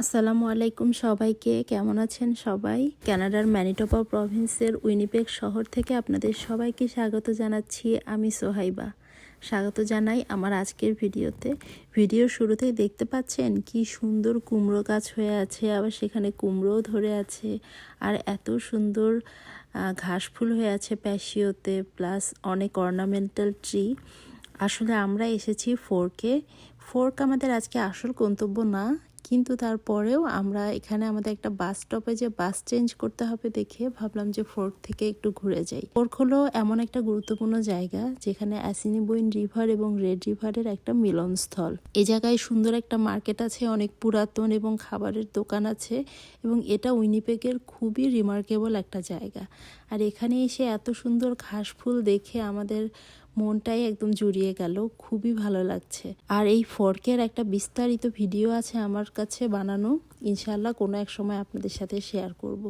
আসসালামু আলাইকুম সবাইকে, কেমন আছেন সবাই? কানাডার ম্যানিটোপা প্রভিন্সের উইনিপেক শহর থেকে আপনাদের সবাইকে স্বাগত জানাচ্ছি আমি সোহাইবা। স্বাগত জানাই আমার আজকের ভিডিওতে। ভিডিওর শুরুতেই দেখতে পাচ্ছেন কি সুন্দর কুমড়ো গাছ হয়ে আছে, আবার সেখানে কুমড়োও ধরে আছে, আর এত সুন্দর ঘাস ফুল হয়ে আছে প্যাশিওতে, প্লাস অনেক অর্নামেন্টাল ট্রি। আসলে আমরা এসেছি ফোরকে। ফোর্ক আমাদের আজকে আসল গন্তব্য না কিন্তু তারপরেও আমরা এখানে আমাদের একটা বাস স্টপে যে বাস চেঞ্জ করতে হবে দেখে ভাবলাম যে ফোর্ক থেকে একটু ঘুরে যাই। ফোর্ক হলো এমন একটা গুরুত্বপূর্ণ জায়গা যেখানে অ্যাসিনিবইন রিভার এবং রেড রিভারের একটা মিলনস্থল। এ জায়গায় সুন্দর একটা মার্কেট আছে, অনেক পুরাতন এবং খাবারের দোকান আছে এবং এটা উইনিপেকের খুবই রিমার্কেবল একটা জায়গা। আর এখানে এসে এত সুন্দর ঘাস ফুল দেখে আমাদের মনটাই একদম জুড়িয়ে গেল। খুবই ভালো লাগছে। আর এই ফর্কের একটা বিস্তারিত ভিডিও আছে আমার কাছে বানানো। ইনশাল্লাহ কোনো এক সময় আপনাদের সাথে শেয়ার করব।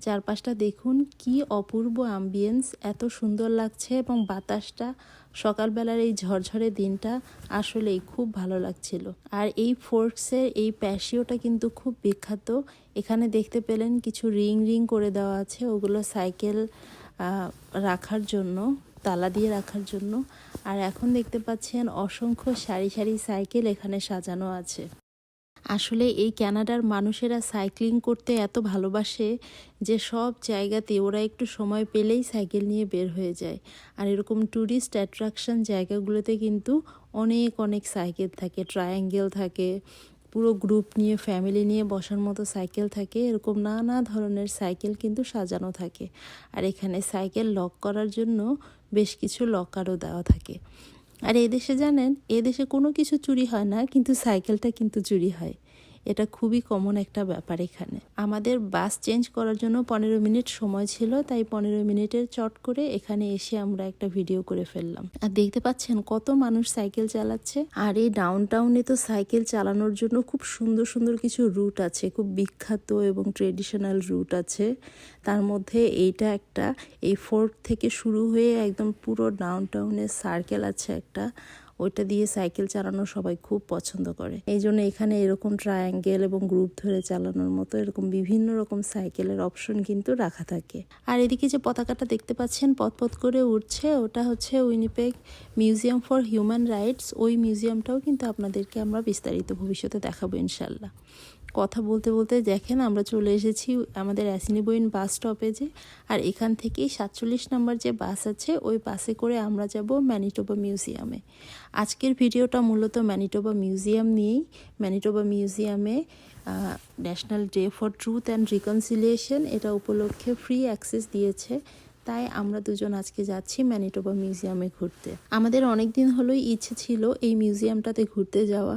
চারপাশটা দেখুন, কি অপূর্ব আম্বিয়েন্স এত সুন্দর লাগছে এবং বাতাসটা, সকালবেলার এই ঝরঝরে দিনটা আসলেই খুব ভালো লাগছিল। আর এই ফোর্কসের এই প্যাশিওটা কিন্তু খুব বিখ্যাত। এখানে দেখতে পেলেন কিছু রিং রিং করে দেওয়া আছে, ওগুলো সাইকেল রাখার জন্য। তালা দিয়ে রাখার জন্য। আর এখন দেখতে পাচ্ছেন অসংখ্য সারি সারি সাইকেল এখানে সাজানো আছে। আসলে এই ক্যানাডার মানুষেরা সাইক্লিং করতে এত ভালোবাসে যে সব জায়গাতে ওরা একটু সময় পেলেই সাইকেল নিয়ে বের হয়ে যায়। আর এরকম ট্যুরিস্ট অ্যাট্রাকশন জায়গাগুলোতে কিন্তু অনেক অনেক সাইকেল থাকে। ট্রায়াঙ্গেল থাকে, পুরো গ্রুপ নিয়ে, ফ্যামিলি নিয়ে বসার মতো সাইকেল থাকে। এরকম নানা ধরনের সাইকেল কিন্তু সাজানো থাকে। আর এখানে সাইকেল লক করার জন্য বেশ কিছু লকারও দেওয়া থাকে। আর এদেশে জানেন এদেশে কোনো কিছু চুরি হয় না, কিন্তু সাইকেলটা কিন্তু চুরি হয়। এটা খুবই কমন একটা ব্যাপার এখানে। আমাদের বাস চেঞ্জ করার জন্য পনেরো মিনিট সময় ছিল, তাই পনেরো মিনিটের চট করে এখানে এসে আমরা একটা ভিডিও করে ফেললাম। আর দেখতে পাচ্ছেন কত মানুষ সাইকেল চালাচ্ছে। আর এই ডাউন টাউনে তো সাইকেল চালানোর জন্য খুব সুন্দর সুন্দর কিছু রুট আছে। খুব বিখ্যাত এবং ট্রেডিশনাল রুট আছে। তার মধ্যে এইটা একটা, এই ফোর্ট থেকে শুরু হয়ে একদম পুরো ডাউন টাউনের সার্কেল আছে একটা। ওইটা দিয়ে সাইকেল চালানো সবাই খুব পছন্দ করে। এই জন্য এখানে এরকম ট্রায়াঙ্গেল এবং গ্রুপ ধরে চালানোর মতো এরকম বিভিন্ন রকম সাইকেলের অপশন কিন্তু রাখা থাকে। আর এদিকে যে পতাকাটা দেখতে পাচ্ছেন পথপথ করে উঠছে ওটা হচ্ছে Winnipeg museum for human rights ওই মিউজিয়ামটাও কিন্তু আপনাদেরকে আমরা বিস্তারিত ভবিষ্যতে দেখাবো ইনশাল্লাহ কথা বলতে বলতে দেখেন আমরা চলে এসেছি আমাদের অ্যাসিনিবইন বাস স্টপেজে। আর এখান থেকেই সাতচল্লিশ নাম্বার যে বাস আছে, ওই বাসে করে আমরা যাব ম্যানিটোবা মিউজিয়ামে। আজকের ভিডিওটা মূলত ম্যানিটোবা মিউজিয়াম নিয়েই। ম্যানিটোবা মিউজিয়ামে national day for truth and reconciliation এটা উপলক্ষে ফ্রি অ্যাক্সেস দিয়েছে। তাই আমরা দুজন আজকে যাচ্ছি ম্যানিটোবা মিউজিয়ামে ঘুরতে। আমাদের অনেক দিন হলোই ইচ্ছে ছিল এই মিউজিয়ামটাতে ঘুরতে যাওয়া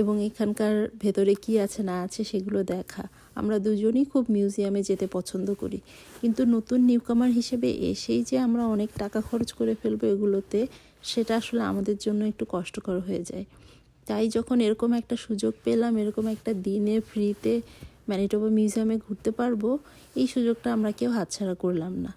এবং এখানকার ভেতরে কি আছে না আছে সেগুলো দেখা। আমরা দুজনই খুব মিউজিয়ামে যেতে পছন্দ করি। কিন্তু নতুন নিউকামার হিসেবে এসেই যে আমরা অনেক টাকা খরচ করে ফেলব এগুলোতে, সেটা আসলে আমাদের জন্য একটু কষ্টকর হয়ে যায়। তাই যখন এরকম একটা সুযোগ পেলাম, এরকম একটা দিনে ফ্রিতে ম্যানিটোবা মিউজিয়ামে ঘুরতে পারব, এই সুযোগটা আমরা কেউ হাতছাড়া করলাম না।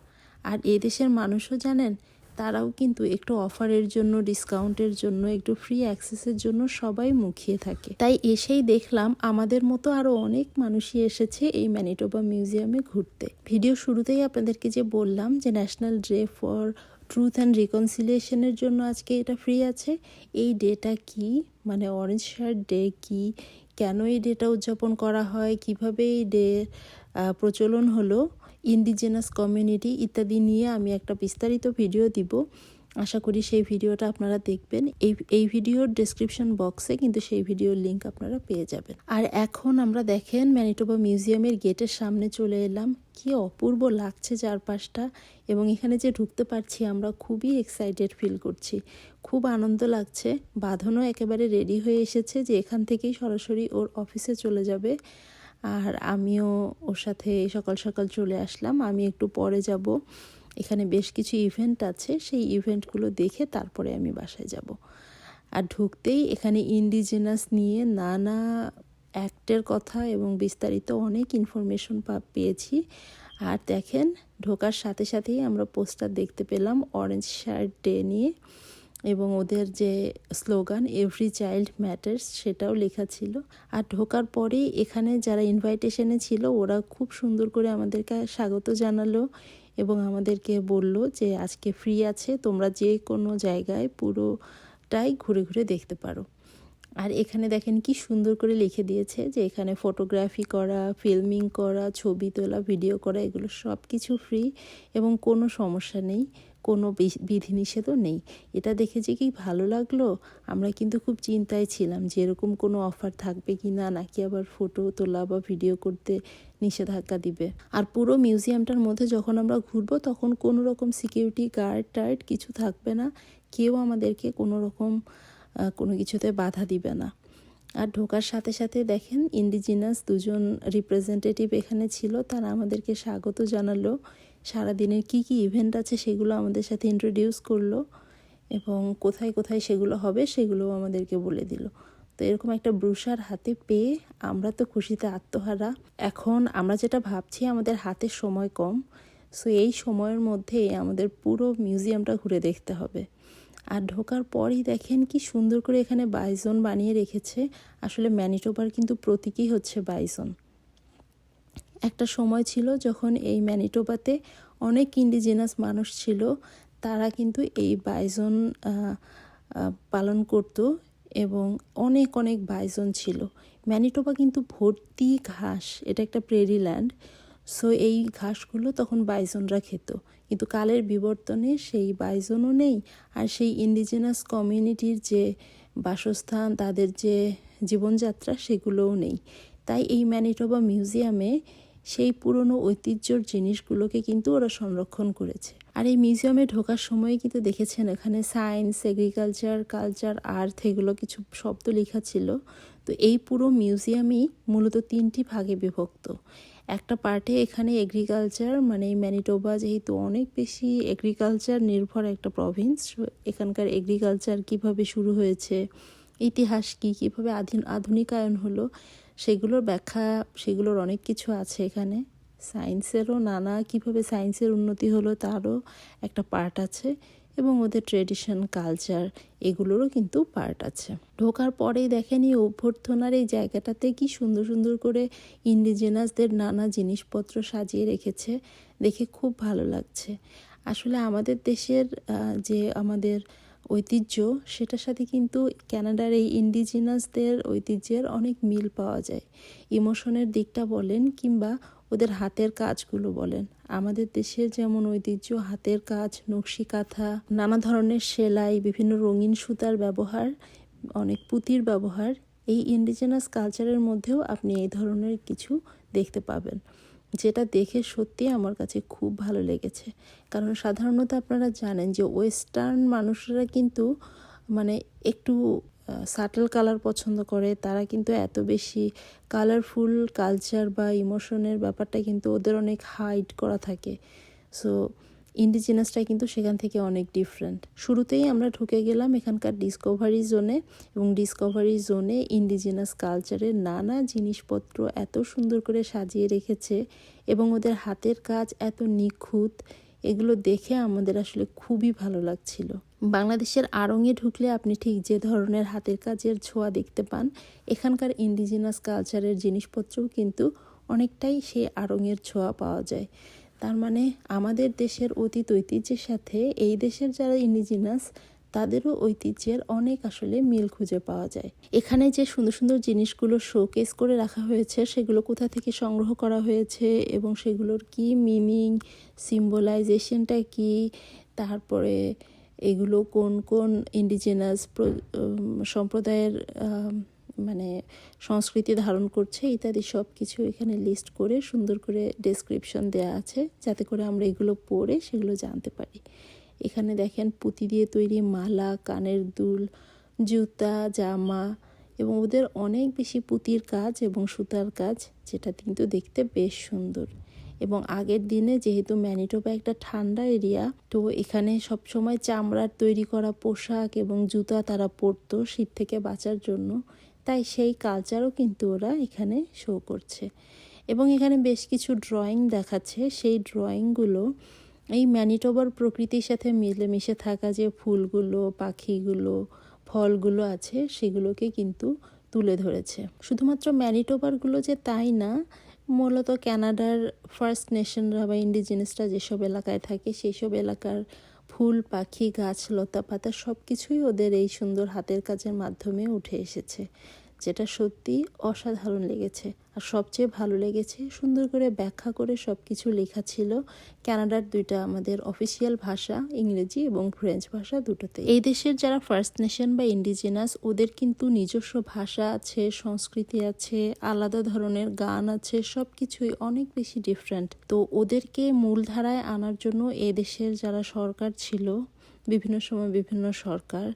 আর এই দেশের মানুষও জানেন, তারাও কিন্তু একটু অফারের জন্য, ডিসকাউন্টের জন্য, একটু ফ্রি অ্যাক্সেসের জন্য সবাই মুখিয়ে থাকে। তাই এসেই দেখলাম আমাদের মতো আরও অনেক মানুষই এসেছে এই ম্যানিটোবা মিউজিয়ামে ঘুরতে। ভিডিও শুরুতেই আপনাদেরকে যে বললাম যে national day for truth and রিকনসিলিয়েশনের জন্য আজকে এটা ফ্রি আছে, এই ডেটা কি? মানে অরেঞ্জ শার্ট ডে কি? কেন এই ডেটা উদযাপন করা হয়? কীভাবে এই ডে প্রচলন হলো? ইন্ডিজেনাস কমিউনিটি ইত্যাদি নিয়ে আমি একটা বিস্তারিত ভিডিও দিব। আশা করি সেই ভিডিওটা আপনারা দেখবেন। এই এই ভিডিওর ডেসক্রিপশন বক্সে কিন্তু সেই ভিডিওর লিঙ্ক আপনারা পেয়ে যাবেন। আর এখন আমরা দেখেন ম্যানিটোবা মিউজিয়ামের গেটের সামনে চলে এলাম। কি অপূর্ব লাগছে চারপাশটা এবং এখানে যে ঢুকতে পারছি আমরা খুবই এক্সাইটেড ফিল করছি। খুব আনন্দ লাগছে। বাঁধনও একেবারে রেডি হয়ে এসেছে যে এখান থেকেই সরাসরি ওর অফিসে চলে যাবে। আর আমিও ওর সাথে সকাল সকাল চলে আসলাম। আমি একটু পরে যাব। এখানে বেশ কিছু ইভেন্ট আছে। সেই ইভেন্টগুলো দেখে তারপরে আমি বাসায় যাব। আর ঢুকতেই এখানে ইন্ডিজেনাস নিয়ে নানা অ্যাক্টের কথা এবং বিস্তারিত অনেক ইনফরমেশন পেয়েছি। আর দেখেন, ঢোকার সাথে সাথেই আমরা পোস্টার দেখতে পেলাম অরেঞ্জ শার্ট ডে নিয়ে। এবং ওদের যে স্লোগান এভরি চাইল্ড ম্যাটার্স সেটাও লেখা ছিল। আর ঢোকার পরেই এখানে যারা ইনভাইটেশনে ছিল, ওরা খুব সুন্দর করে আমাদেরকে স্বাগত জানালো এবং আমাদেরকে বলল যে, আজকে ফ্রি আছে, তোমরা যে কোনো জায়গায় পুরোটাই ঘুরে ঘুরে দেখতে পারো। আর এখানে দেখেন কি সুন্দর করে লিখে দিয়েছে যে, এখানে ফটোগ্রাফি করা ফিল্মিং করা, ছবি তোলা ভিডিও করা, এগুলো সব কিছু ফ্রি এবং কোনো সমস্যা নেই। কোনো বিধিনিষেধও নেই। এটা দেখে যে কি ভালো লাগল? আমরা কিন্তু খুব চিন্তায় ছিলাম যে এরকম কোনো অফার থাকবে কি না, নাকি আবার ফটো তোলা বা ভিডিও করতে নিষেধাজ্ঞা দিবে। আর পুরো মিউজিয়ামটার মধ্যে যখন আমরা ঘুরবো, তখন কোনো রকম সিকিউরিটি গার্ড টার্ড কিছু থাকবে না। কেউ আমাদেরকে কোনো রকম কোনো কিছুতে বাধা দিবে না। আর ঢোকার সাথে সাথে দেখেন ইন্ডিজিনাস দুজন রিপ্রেজেন্টেটিভ এখানে ছিল, তারা আমাদেরকে স্বাগত জানালো। সারাদিনের কি কি ইভেন্ট আছে সেগুলো আমাদের সাথে ইন্ট্রোডিউস করল এবং কোথায় কোথায় সেগুলো হবে সেগুলোও আমাদেরকে বলে দিল। তো এরকম একটা ব্রুশার হাতে পেয়ে আমরা তো খুশিতে আত্মহারা। এখন আমরা যেটা ভাবছি, আমাদের হাতে সময় কম। সো এই সময়ের মধ্যে আমাদের পুরো মিউজিয়ামটা ঘুরে দেখতে হবে। আর ঢোকার পরই দেখেন কি সুন্দর করে এখানে বাইজন বানিয়ে রেখেছে। আসলে ম্যানিটোবার কিন্তু প্রতীকই হচ্ছে বাইজন একটা সময় ছিল যখন এই ম্যানিটোবাতে অনেক ইন্ডিজিনাস মানুষ ছিল। তারা কিন্তু এই বাইজন পালন করত এবং অনেক অনেক বাইজন ছিল। ম্যানিটোবা কিন্তু ভর্তি ঘাস, এটা একটা প্রেরি ল্যান্ড সো এই ঘাসগুলো তখন বাইজনরা খেত। কিন্তু কালের বিবর্তনে সেই বাইজনও নেই। আর সেই ইন্ডিজিনাস কমিউনিটির যে বাসস্থান, তাদের যে জীবনযাত্রা, সেগুলোও নেই। তাই এই ম্যানিটোবা মিউজিয়ামে সেই পুরনো ঐতিহ্যর জিনিসগুলোকে কিন্তু ওরা সংরক্ষণ করেছে। আর এই মিউজিয়ামে ঢোকার সময় কিন্তু দেখেছেন এখানে সায়েন্স, এগ্রিকালচার, কালচার, আর্থ এগুলো কিছু শব্দ লেখা ছিল। তো এই পুরো মিউজিয়ামই মূলত তিনটি ভাগে বিভক্ত। একটা পার্টে এখানে এগ্রিকালচার মানে ম্যানিটোবা যেহেতু অনেক বেশি এগ্রিকালচার নির্ভর একটা প্রভিন্স, এখানকার এগ্রিকালচার কীভাবে শুরু হয়েছে, ইতিহাস কী, কীভাবে আধুনিকায়ন হলো সেগুলোর ব্যাখ্যা, সেগুলোর অনেক কিছু আছে এখানে। সায়েন্সেরও নানা, কীভাবে সায়েন্সের উন্নতি হলো তারও একটা পার্ট আছে এবং ওদের ট্রেডিশন, কালচার এগুলোরও কিন্তু পার্ট আছে। ঢোকার পরেই দেখেন এই অভ্যর্থনার এই জায়গাটাতে কি সুন্দর সুন্দর করে ইন্ডিজেনাসদের নানা জিনিসপত্র সাজিয়ে রেখেছে। দেখে খুব ভালো লাগছে। আসলে আমাদের দেশের যে আমাদের ঐতিহ্য, সেটার সাথে কিন্তু ক্যানাডার এই ইন্ডিজিনাসদের ঐতিহ্যের অনেক মিল পাওয়া যায়। ইমোশনের দিকটা বলেন কিংবা ওদের হাতের কাজগুলো বলেন। আমাদের দেশের যেমন ঐতিহ্য, হাতের কাজ নকশি কাঁথা নানা ধরনের সেলাই, বিভিন্ন রঙিন সুতার ব্যবহার, অনেক পুঁতির ব্যবহার, এই ইন্ডিজেনাস কালচারের মধ্যেও আপনি এই ধরনের কিছু দেখতে পাবেন। যেটা দেখে সত্যি আমার কাছে খুব ভালো লেগেছে। কারণ সাধারণত আপনারা জানেন যে ওয়েস্টার্ন মানুষরা কিন্তু মানে একটু সাটেল কালার পছন্দ করে। তারা কিন্তু এত বেশি কালারফুল কালচার বা ইমোশনের ব্যাপারটা কিন্তু ওদের অনেক হাইড করা থাকে। সো ইন্ডিজিনাসটা কিন্তু সেখান থেকে অনেক ডিফারেন্ট শুরুতেই আমরা ঢুকে গেলাম এখানকার ডিসকভারি জোনে এবং ডিসকভারি জোনে ইন্ডিজিনাস কালচারের নানা জিনিসপত্র এত সুন্দর করে সাজিয়ে রেখেছে এবং ওদের হাতের কাজ এত নিখুঁত, এগুলো দেখে আমাদের আসলে খুবই ভালো লাগছিল। বাংলাদেশের আড়ঙে ঢুকলে আপনি ঠিক যে ধরনের হাতের কাজের ছোঁয়া দেখতে পান, এখানকার ইন্ডিজিনাস কালচারের জিনিসপত্রও কিন্তু অনেকটাই সেই আড়ঙের ছোঁয়া পাওয়া যায়। তার মানে আমাদের দেশের অতীত ঐতিহ্যের সাথে এই দেশের যারা ইন্ডিজিনাস তাদেরও ঐতিহ্যের অনেক আসলে মিল খুঁজে পাওয়া যায়। এখানে যে সুন্দর সুন্দর জিনিসগুলো শোকেস করে রাখা হয়েছে, সেগুলো কোথা থেকে সংগ্রহ করা হয়েছে এবং সেগুলোর কি মিনিং সিম্বলাইজেশনটা কি, তারপরে এগুলো কোন কোন ইন্ডিজিনাস সম্প্রদায়ের মানে সংস্কৃতি ধারণ করছে ইত্যাদি সব কিছু এখানে লিস্ট করে সুন্দর করে ডেসক্রিপশন দেওয়া আছে, যাতে করে আমরা এগুলো পড়ে সেগুলো জানতে পারি। এখানে দেখেন পুঁতি দিয়ে তৈরি মালা, কানের দুল, জুতা, জামা এবং ওদের অনেক বেশি পুঁতির কাজ এবং সুতার কাজ, যেটা কিন্তু দেখতে বেশ সুন্দর। এবং আগের দিনে যেহেতু ম্যানিটোবা একটা ঠান্ডা এরিয়া তো এখানে সব সময় চামড়ার তৈরি করা পোশাক এবং জুতা তারা পরতো শীত থেকে বাঁচার জন্য। তাই সেই কালচারও কিন্তু ওরা এখানে শো করছে। এবং এখানে বেশ কিছু ড্রয়িং দেখাচ্ছে। সেই ড্রয়িংগুলো এই ম্যানিটোবার প্রকৃতির সাথে মিলেমিশে থাকা যে ফুলগুলো, পাখিগুলো, ফলগুলো আছে, সেগুলোকে কিন্তু তুলে ধরেছে। শুধুমাত্র ম্যানিটোবারগুলো যে তাই না, মূলত ক্যানাডার ফার্স্ট নেশনরা বা ইন্ডিজিনাসরা যেসব এলাকায় থাকে সেই সব এলাকার ফুল, পাখি, গাছ, লতা পাতা সব কিছুই ওদের এই সুন্দর হাতের কাজের মাধ্যমে উঠে এসেছে, যেটা সত্যি অসাধারণ লেগেছে। আর সবচেয়ে ভালো লেগেছে সুন্দর করে ব্যাখ্যা করে সব কিছু লেখা ছিল। কানাডার দুইটা আমাদের অফিসিয়াল ভাষা, ইংরেজি এবং ফ্রেঞ্চ ভাষা দুটোতে এই দেশের যারা ফার্স্ট নেশন বা ইন্ডিজিনাস ওদের কিন্তু নিজস্ব ভাষা আছে, সংস্কৃতি আছে, আলাদা ধরনের গান আছে সব কিছুই অনেক বেশি ডিফারেন্ট তো ওদেরকে মূলধারায় আনার জন্য এ দেশের যারা সরকার ছিল, বিভিন্ন সময় বিভিন্ন সরকার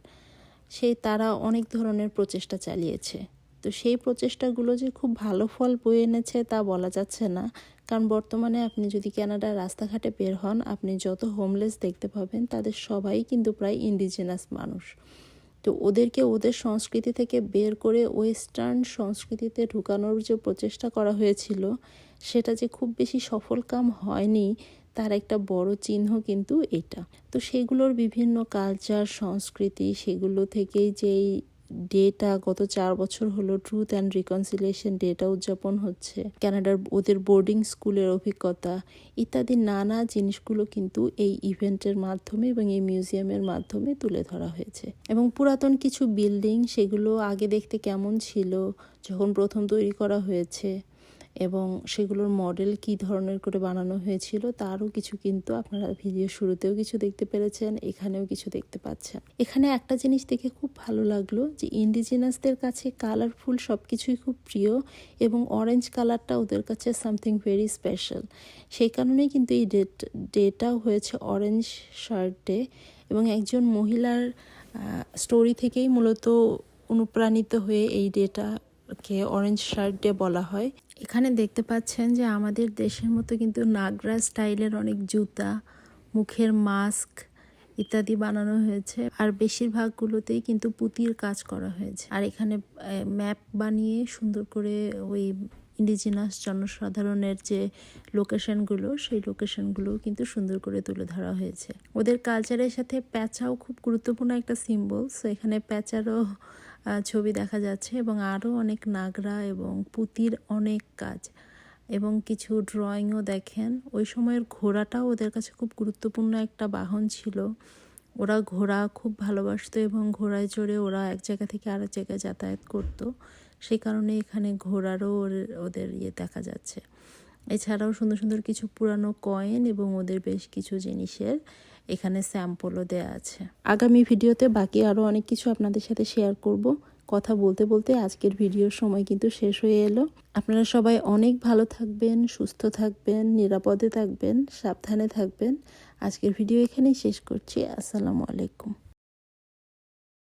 সেই তারা অনেক ধরনের প্রচেষ্টা চালিয়েছে। তো সেই প্রচেষ্টাগুলো যে খুব ভালো ফল বয়ে এনেছে তা বলা যাচ্ছে না। কারণ বর্তমানে আপনি যদি কানাডার রাস্তাঘাটে বের হন, আপনি যত হোমলেস দেখতে পাবেন, তাদের সবাই কিন্তু প্রায় ইন্ডিজিনাস মানুষ। তো ওদেরকে ওদের সংস্কৃতি থেকে বের করে ওয়েস্টার্ন সংস্কৃতিতে ঢুকানোর যে প্রচেষ্টা করা হয়েছিল, সেটা যে খুব বেশি সফল কাম হয়নি, তার একটা বড় চিহ্ন কিন্তু এটা। তো সেগুলোর বিভিন্ন কালচার সংস্কৃতি, সেগুলো থেকেই যেই ডেটা গত চার বছর হলো ট্রুথ অ্যান্ড রিকনসিলিয়েশন ডেটা উদযাপন হচ্ছে। ক্যানাডার ওদের বোর্ডিং স্কুলের অভিজ্ঞতা, ইত্যাদি নানা জিনিসগুলো কিন্তু এই ইভেন্টের মাধ্যমে এবং এই মিউজিয়ামের মাধ্যমে তুলে ধরা হয়েছে। এবং পুরাতন কিছু বিল্ডিং সেগুলো আগে দেখতে কেমন ছিল, যখন প্রথম তৈরি করা হয়েছে এবং সেগুলোর মডেল কি ধরনের করে বানানো হয়েছিল তারও কিছু কিন্তু আপনারা ভিডিও শুরুতেও কিছু দেখতে পেরেছেন, এখানেও কিছু দেখতে পাচ্ছেন। এখানে একটা জিনিস দেখে খুব ভালো লাগল যে ইন্ডিজিনাসদের কাছে কালারফুল সব কিছুই খুব প্রিয় এবং অরেঞ্জ কালারটা ওদের কাছে সামথিং ভেরি স্পেশাল সেই কারণেই কিন্তু এই ডেট ডেটাও হয়েছে অরেঞ্জ শার্ট ডে এবং একজন মহিলার স্টোরি থেকেই মূলত অনুপ্রাণিত হয়ে এই ডেটা কে অরেঞ্জ শার্ট ডে বলা হয়। এখানে দেখতে পাচ্ছেন যে আমাদের দেশের মতো কিন্তু নাগরা স্টাইলের অনেক জুতা, মুখের মাস্ক ইত্যাদি বানানো হয়েছে। আর বেশিরভাগগুলোতেই কিন্তু পুতির কাজ করা হয়েছে। আর এখানে ম্যাপ বানিয়ে সুন্দর করে ওই ইন্ডিজিনাস জনসাধারণের যে লোকেশনগুলো সেই লোকেশনগুলো কিন্তু সুন্দর করে তুলে ধরা হয়েছে। ওদের কালচারের সাথে প্যাঁচাও খুব গুরুত্বপূর্ণ একটা সিম্বল সো এখানে প্যাঁচারও ছবি দেখা যাচ্ছে এবং আরও অনেক নাগরা এবং পুঁতির অনেক কাজ। এবং কিছু ড্রয়িংও দেখেন। ওই সময়ের ঘোড়াটাও ওদের কাছে খুব গুরুত্বপূর্ণ একটা বাহন ছিল। ওরা ঘোড়া খুব ভালোবাসতো এবং ঘোড়ায় চড়ে ওরা এক জায়গা থেকে আরেক জায়গায় যাতায়াত করতো। সেই কারণে এখানে ঘোড়ারও ওদের ইয়ে দেখা যাচ্ছে। এছাড়াও সুন্দর সুন্দর কিছু পুরানো কয়েন এবং ওদের বেশ কিছু জিনিসের এখানে স্যাম্পলও দেওয়া আছে। আগামী ভিডিওতে বাকি আরও অনেক কিছু আপনাদের সাথে শেয়ার করব। কথা বলতে বলতে আজকের ভিডিওর সময় কিন্তু শেষ হয়ে এলো। আপনারা সবাই অনেক ভালো থাকবেন, সুস্থ থাকবেন, নিরাপদে থাকবেন, সাবধানে থাকবেন। আজকের ভিডিও এখানেই শেষ করছি। আসসালামু আলাইকুম।